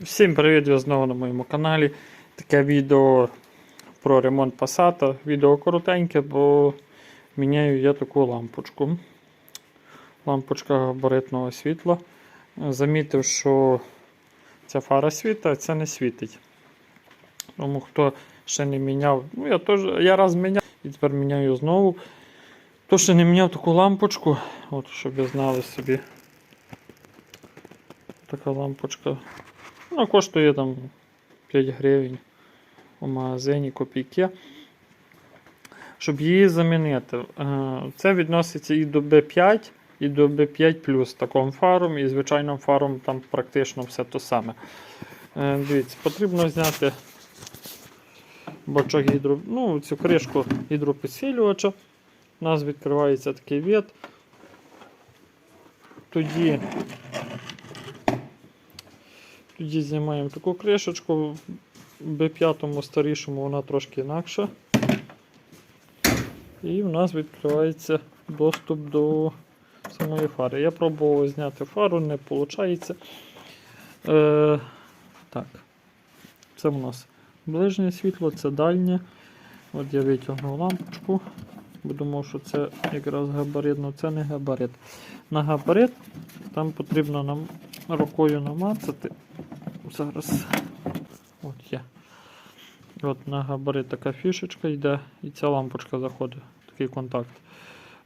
Всім привіт, ви знову на моєму каналі. Таке відео про ремонт Passat. Відео коротеньке, бо міняю я таку лампочку. Лампочка габаритного світла. Замітив, що ця фара світить, а це не світить. Тому хто ще не міняв, ну я теж я раз міняв і тепер міняю знову. Хто ще не міняв таку лампочку, от щоб ви знали собі. Така лампочка Ну, коштує там 5 гривень у магазині копійки. Щоб її замінити. Е, Це відноситься і до B5, і до B5 таким фаром, і звичайним фаром там практично все те саме. Е, Дивіться, потрібно зняти бачок гідро, ну, цю кришку гідропідсилювача. У нас відкривається такий від. Тоді тоді знімаємо таку кришечку. В B5 старішому вона трошки інакша. І в нас відкривається доступ до самої фари. Я пробував зняти фару, не виходить. Е, так. Це в нас ближнє світло, це дальнє. От я витягнув лампочку. Бо думав, що це якраз габарит, але це не габарит. На габарит там потрібно нам рукою намацати. Зараз от є. От на габарит така фішечка йде і ця лампочка заходить, такий контакт.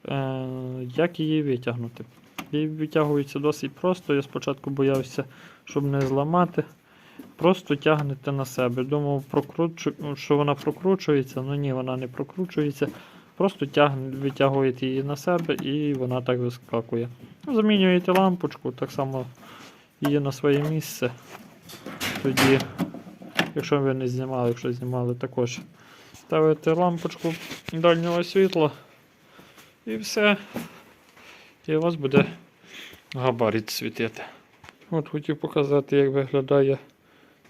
Е, Як її витягнути? Її витягується досить просто. Я спочатку боявся, щоб не зламати. Просто тягнете на себе. Думав, прокручу... що вона прокручується, але ні, вона не прокручується. Просто тягне, витягуєте її на себе і вона так вискакує. Ну, Замінюєте лампочку, так само її на своє місце. Тоді, якщо ви не знімали, якщо знімали, також ставите лампочку дальнього світла і все. І у вас буде габарит світити. От хотів показати, як виглядає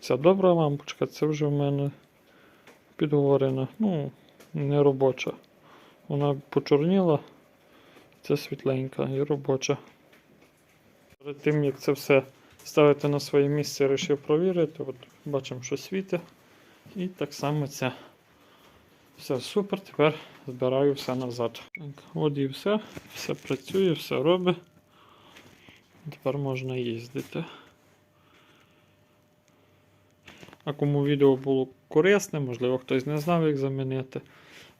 ця добра лампочка. Це вже в мене підговорена, ну, не робоча. Вона почорніла, це світленька і робоча. Перед тим, як це все ставити на своє місце, вирішив провірити. От бачимо, що світить. І так само це все супер. Тепер збираю все назад. Так, От і все. Все працює, все робить. Тепер можна їздити. А кому відео було корисне, можливо, хтось не знав, як замінити.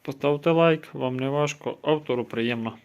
Поставте лайк, вам не важко, автору приємно.